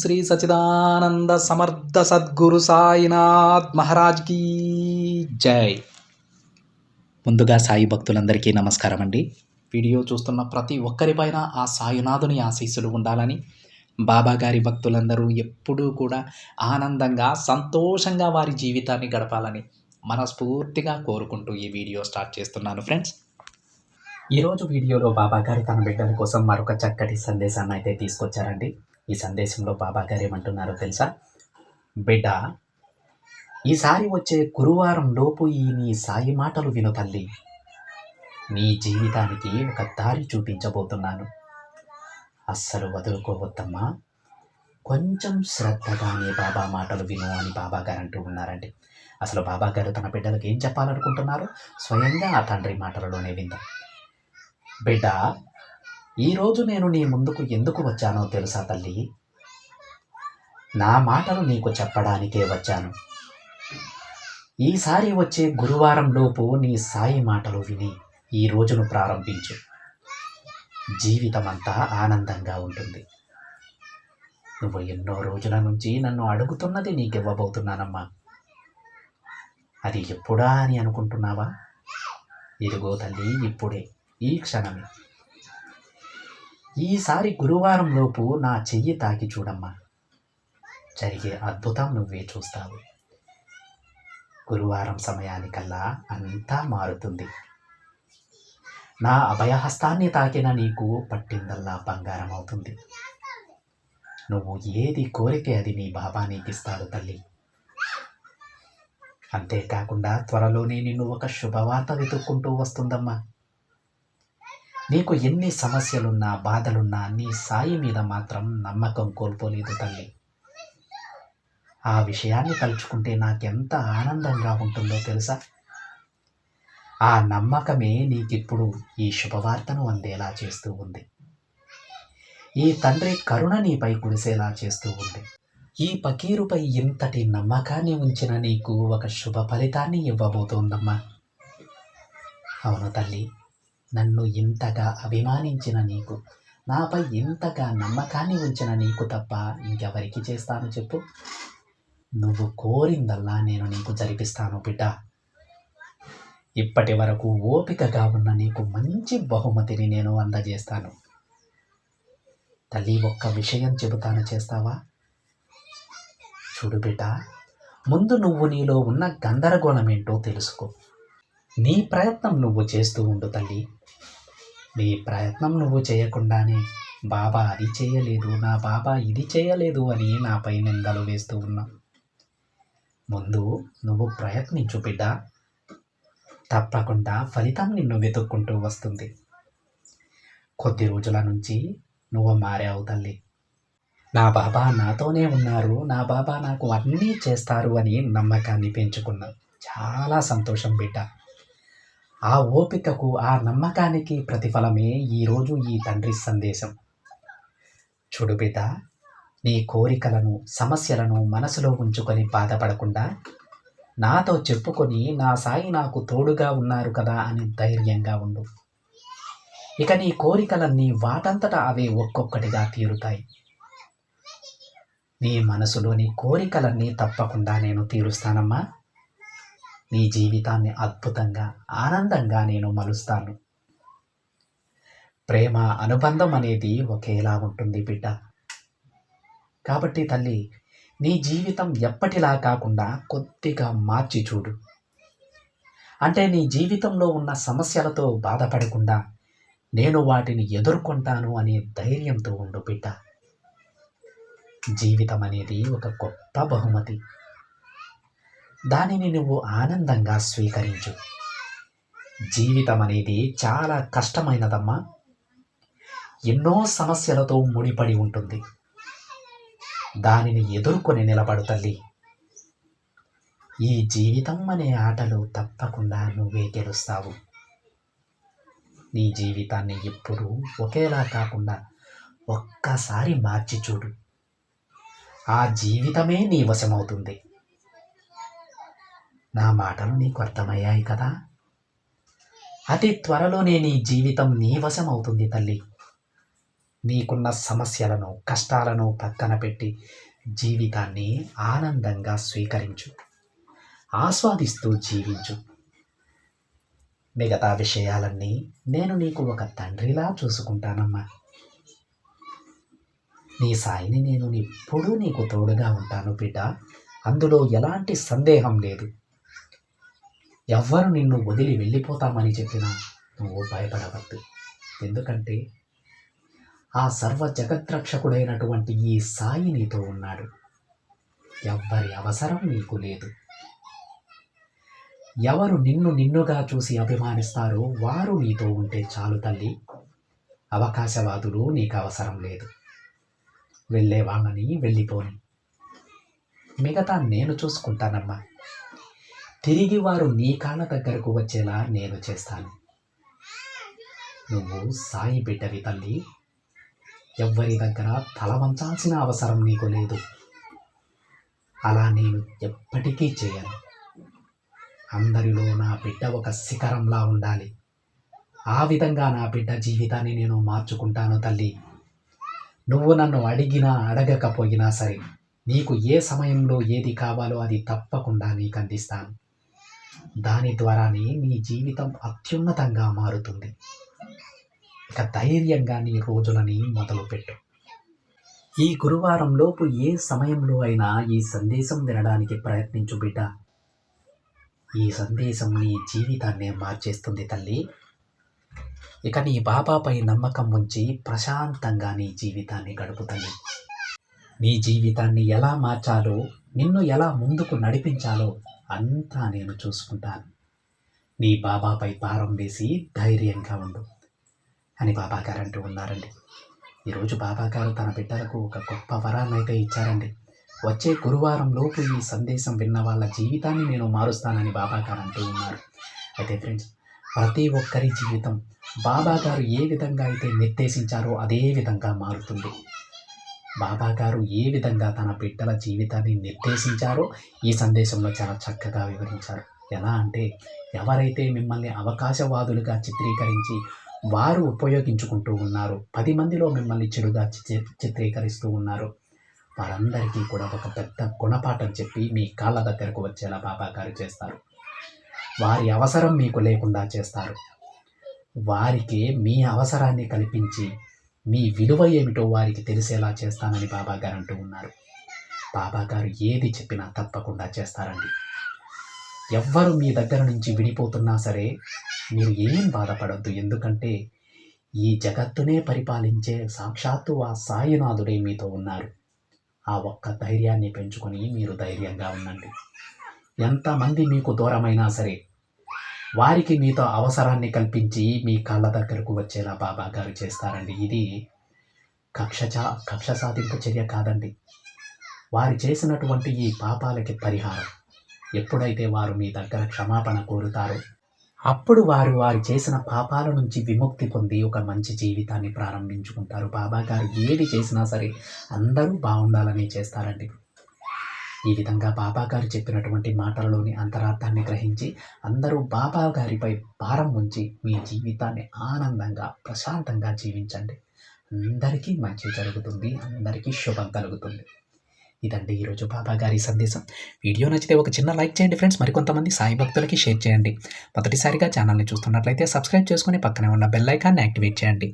శ్రీ సచిదానంద సమర్థ సద్గురు సాయినాథ్ మహారాజ్ కీ జై. ముందుగా సాయి భక్తులందరికీ నమస్కారం అండి. వీడియో చూస్తున్న ప్రతి ఒక్కరిపైన ఆ సాయినాథుని ఆశీస్సులు ఉండాలని బాబాగారి భక్తులందరూ ఎప్పుడూ కూడా ఆనందంగా సంతోషంగా వారి జీవితాన్ని గడపాలని మనస్ఫూర్తిగా కోరుకుంటూ ఈ వీడియో స్టార్ట్ చేస్తున్నాను ఫ్రెండ్స్. ఈరోజు వీడియోలో బాబాగారు తన బిడ్డల కోసం మరొక చక్కటి సందేశాన్ని అయితే తీసుకొచ్చారండి. ఈ సందేశంలో బాబా గారు ఏమంటున్నారో తెలుసా? బిడ్డ ఈసారి వచ్చే గురువారం లోపు ఈ నీ సాయి మాటలు విను తల్లి. నీ జీవితానికి ఒక దారి చూపించబోతున్నాను. అస్సలు వదులుకోవద్దమ్మా. కొంచెం శ్రద్ధగానే బాబా మాటలు విను అని బాబా గారు అంటూ ఉన్నారండి. అసలు బాబా గారు తన బిడ్డలకు ఏం చెప్పాలనుకుంటున్నారో? స్వయంగా ఆ తండ్రి మాటలలోనే విందాం. బిడ్డ ఈరోజు నేను నీ ముందుకు ఎందుకు వచ్చానో తెలుసా తల్లి? నా మాటలు నీకు చెప్పడానికే వచ్చాను. ఈసారి వచ్చే గురువారం లోపు నీ సాయి మాటలు విని ఈ రోజును ప్రారంభించు. జీవితమంతా ఆనందంగా ఉంటుంది. నువ్వు ఎన్నో రోజుల నుంచి నన్ను అడుగుతున్నది నీకు ఇవ్వబోతున్నానమ్మా అది ఎప్పుడా అని అనుకుంటున్నావా? ఇదిగో తల్లి ఇప్పుడే ఈ క్షణమే. ఈసారి గురువారం లోపు నా చెయ్యి తాకి చూడమ్మా. జరిగే అద్భుతం నువ్వే చూస్తావు. గురువారం సమయానికల్లా అంతా మారుతుంది. నా అభయహస్తాన్ని తాకిన నీకు పట్టిందల్లా బంగారం అవుతుంది నువ్వు ఏది కోరితే అది నీ బాబా నీకు ఇస్తాడు తల్లి. అంతేకాకుండా త్వరలోనే నిన్ను ఒక శుభవార్త వెతుక్కుంటూ వస్తుందమ్మా. నీకు ఎన్ని సమస్యలున్నా బాధలున్నా నీ సాయి మీద మాత్రం నమ్మకం కోల్పోలేదు తల్లి. ఆ విషయాన్ని తలుచుకుంటే నాకెంత ఆనందంగా ఉంటుందో తెలుసా? ఆ నమ్మకమే నీకిప్పుడు ఈ శుభవార్తను అందేలా చేస్తూ ఉంది. ఈ తండ్రి కరుణ నీపై కురిసేలా చేస్తూ ఉంది. ఈ పకీరుపై ఇంతటి నమ్మకాన్ని ఉంచిన నీకు ఒక శుభ ఫలితాన్ని ఇవ్వబోతోందమ్మా. అవును తల్లి నన్ను ఇంతగా అభిమానించిన నీకు నాపై ఇంతగా నమ్మకాన్ని ఉంచిన నీకు తప్ప ఇంకెవరికి చేస్తాను చెప్పు. నువ్వు కోరిందల్లా నేను నీకు జరిపిస్తాను బిడ్డ. ఇప్పటి వరకు ఓపికగా ఉన్న నీకు మంచి బహుమతిని నేను అందజేస్తాను. తల్లి ఒక్క విషయం చెబుతాను చేస్తావా? చూడు బిడ్డ ముందు నువ్వు నీలో ఉన్న గందరగోళం ఏంటో తెలుసుకో. నీ ప్రయత్నం నువ్వు చేస్తూ ఉండు తల్లి. నీ ప్రయత్నం నువ్వు చేయకుండానే బాబా అది చేయలేదు నా బాబా ఇది చేయలేదు అని నాపై నిందలు వేస్తూ ఉన్నావు ముందు నువ్వు ప్రయత్నించు బిడ్డ. తప్పకుండా ఫలితం నిన్ను వెతుక్కుంటూ వస్తుంది. కొద్ది రోజుల నుంచి నువ్వు మారావు తల్లి. నా బాబా నాతోనే ఉన్నారు నా బాబా నాకు అన్నీ చేస్తారు అని నమ్మకాన్ని పెంచుకున్నావు. చాలా సంతోషం బిడ్డ. ఆ ఓపికకు ఆ నమ్మకానికి ప్రతిఫలమే ఈరోజు ఈ తండ్రి సందేశం. చూడు బిడ్డ నీ కోరికలను సమస్యలను మనసులో ఉంచుకొని బాధపడకుండా నాతో చెప్పుకొని నా సాయి నాకు తోడుగా ఉన్నారు కదా అని ధైర్యంగా ఉండు. ఇక నీ కోరికలన్నీ వాటంతట అవే ఒక్కొక్కటిగా తీరుతాయి. నీ మనసులోని కోరికలన్నీ తప్పకుండా నేను తీరుస్తానమ్మా. నీ జీవితాన్ని అద్భుతంగా ఆనందంగా నేను మలుస్తాను. ప్రేమ అనుబంధం అనేది ఒకేలా ఉంటుంది బిడ్డ. కాబట్టి తల్లి నీ జీవితం ఎప్పటిలా కాకుండా కొద్దిగా మార్చి చూడు. అంటే నీ జీవితంలో ఉన్న సమస్యలతో బాధపడకుండా నేను వాటిని ఎదుర్కొంటాను అనే ధైర్యంతో ఉండు బిడ్డ. జీవితం అనేది ఒక గొప్ప బహుమతి. దానిని నువ్వు ఆనందంగా స్వీకరించు. జీవితం అనేది చాలా కష్టమైనదమ్మా. ఎన్నో సమస్యలతో ముడిపడి ఉంటుంది. దానిని ఎదుర్కొని నిలబడు తల్లి. ఈ జీవితం అనే ఆటలు తప్పకుండా నువ్వే గెలుస్తావు. నీ జీవితాన్ని ఎప్పుడూ ఒకేలా కాకుండా ఒక్కసారి మార్చి చూడు. ఆ జీవితమే నీ వశమవుతుంది. నా మాటలు నీకు అర్థమయ్యాయి కదా? అతి త్వరలోనే నీ జీవితం నీ వశమవుతుంది తల్లి. నీకున్న సమస్యలను కష్టాలను పక్కన పెట్టి జీవితాన్ని ఆనందంగా స్వీకరించు. ఆస్వాదిస్తూ జీవించు. మిగతా విషయాలన్నీ నేను నీకు ఒక తండ్రిలా చూసుకుంటానమ్మా. నీ సాయిని నేను ఎప్పుడూ నీకు తోడుగా ఉంటాను బిడ్డ. అందులో ఎలాంటి సందేహం లేదు. ఎవ్వరు నిన్ను వదిలి వెళ్ళిపోతామని చెప్పినా నువ్వు భయపడవద్దు. ఎందుకంటే ఆ సర్వ జగద్రక్షకుడైనటువంటి ఈ సాయి నీతో ఉన్నాడు. ఎవ్వరి అవసరం నీకు లేదు. ఎవరు నిన్ను నిన్నుగా చూసి అభిమానిస్తారో వారు నీతో ఉంటే చాలు తల్లి. అవకాశవాదులు నీకు అవసరం లేదు. వెళ్ళేవాళ్ళని వెళ్ళిపోని. మిగతా నేను చూసుకుంటానమ్మా. తిరిగి వారు నీ కాళ్ళ దగ్గరకు వచ్చేలా నేను చేస్తాను. నువ్వు సాయి బిడ్డవి తల్లి. ఎవ్వరి దగ్గర తల వంచాల్సిన అవసరం నీకు లేదు. అలా నేను ఎప్పటికీ చేయను. అందరిలో నా బిడ్డ ఒక శిఖరంలా ఉండాలి. ఆ విధంగా నా బిడ్డ జీవితాన్ని నేను మార్చుకుంటాను తల్లి. నువ్వు నన్ను అడిగినా అడగకపోయినా సరే నీకు ఏ సమయంలో ఏది కావాలో అది తప్పకుండా నీకు అందిస్తాను. దాని ద్వారానే నీ జీవితం అత్యున్నతంగా మారుతుంది. ఇక ధైర్యంగా నీ రోజులని మొదలుపెట్టు. ఈ గురువారంలోపు ఏ సమయంలో అయినా ఈ సందేశం వినడానికి ప్రయత్నించు బిడ్డ. ఈ సందేశం నీ జీవితాన్నే మార్చేస్తుంది తల్లి. ఇక నీ బాబాపై నమ్మకం ఉంచి ప్రశాంతంగా నీ జీవితాన్ని గడుపుతుంది నీ జీవితాన్ని ఎలా మార్చాలో నిన్ను ఎలా ముందుకు నడిపించాలో అంతా నేను చూసుకుంటాను. నీ బాబాపై భారం వేసి ధైర్యంగా ఉండు అని బాబాగారు అంటూ ఉన్నారండి. ఈరోజు బాబాగారు తన బిడ్డలకు ఒక గొప్ప వరాన్ని అయితే ఇచ్చారండి. వచ్చే గురువారం లోపు ఈ సందేశం విన్న వాళ్ళ జీవితాన్ని నేను మారుస్తానని బాబాగారు అంటూ ఉన్నారు. అయితే ఫ్రెండ్స్ ప్రతి ఒక్కరి జీవితం బాబాగారు ఏ విధంగా అయితే నిర్దేశించారో అదే విధంగా మారుతుంది. బాబా గారు ఏ విధంగా తన బిడ్డల జీవితాన్ని నిర్దేశించారో ఈ సందేశంలో చాలా చక్కగా వివరించారు. ఎలా అంటే ఎవరైతే మిమ్మల్ని అవకాశవాదులుగా చిత్రీకరించి వారు ఉపయోగించుకుంటూ ఉన్నారు పది మందిలో మిమ్మల్ని చెడుగా చి- చిత్రీకరిస్తూ ఉన్నారు వారందరికీ కూడా ఒక పెద్ద గుణపాఠం చెప్పి మీ కాళ్ళ దగ్గరకు వచ్చేలా బాబా గారు చేస్తారు. వారి అవసరం మీకు లేకుండా చేస్తారు. వారికి మీ అవసరాన్ని కల్పించి మీ విలువ ఏమిటో వారికి తెలిసేలా చేస్తానని బాబా గారు అంటూ ఉన్నారు. బాబా గారు ఏది చెప్పినా తప్పకుండా చేస్తారండి. ఎవ్వరు మీ దగ్గర నుంచి విడిపోతున్నా సరే మీరు ఏం బాధపడద్దు. ఎందుకంటే ఈ జగత్తునే పరిపాలించే సాక్షాత్తు ఆ సాయినాథుడే మీతో ఉన్నారు. ఆ ఒక్క ధైర్యాన్ని పెంచుకొని మీరు ధైర్యంగా ఉండండి. ఎంతమంది మీకు దూరమైనా సరే వారికి మీతో అవసరాన్ని కల్పించి మీ కళ్ళ దగ్గరకు వచ్చేలా బాబా గారు చేస్తారండి. ఇది కక్ష చా కక్ష సాధింపు చర్య కాదండి. వారు చేసినటువంటి ఈ పాపాలకి పరిహారం. ఎప్పుడైతే వారు మీ దగ్గర క్షమాపణ కోరుతారో అప్పుడు వారు వారు చేసిన పాపాల నుంచి విముక్తి పొంది ఒక మంచి జీవితాన్ని ప్రారంభించుకుంటారు. బాబా గారు ఏది చేసినా సరే అందరూ బాగుండాలని చేస్తారండి. ఈ విధంగా బాబా గారు చెప్పినటువంటి మాటలలోని అంతరార్థాన్ని గ్రహించి అందరూ బాబా గారిపై భారం ఉంచి మీ జీవితాన్ని ఆనందంగా ప్రశాంతంగా జీవించండి. అందరికీ మంచి జరుగుతుంది అందరికీ శుభం కలుగుతుంది. ఇదండి ఈరోజు బాబా గారి సందేశం. వీడియో నచ్చితే ఒక చిన్న లైక్ చేయండి ఫ్రెండ్స్. మరికొంతమంది సాయి భక్తులకి షేర్ చేయండి. మొదటిసారిగా ఛానల్ని చూస్తున్నట్లయితే సబ్స్క్రైబ్ చేసుకుని పక్కనే ఉన్న బెల్ ఐకాన్ని యాక్టివేట్ చేయండి.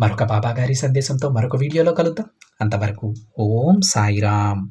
మరొక బాబా గారి సందేశంతో మరొక వీడియోలో కలుద్దాం. అంతవరకు ఓం సాయిరామ్.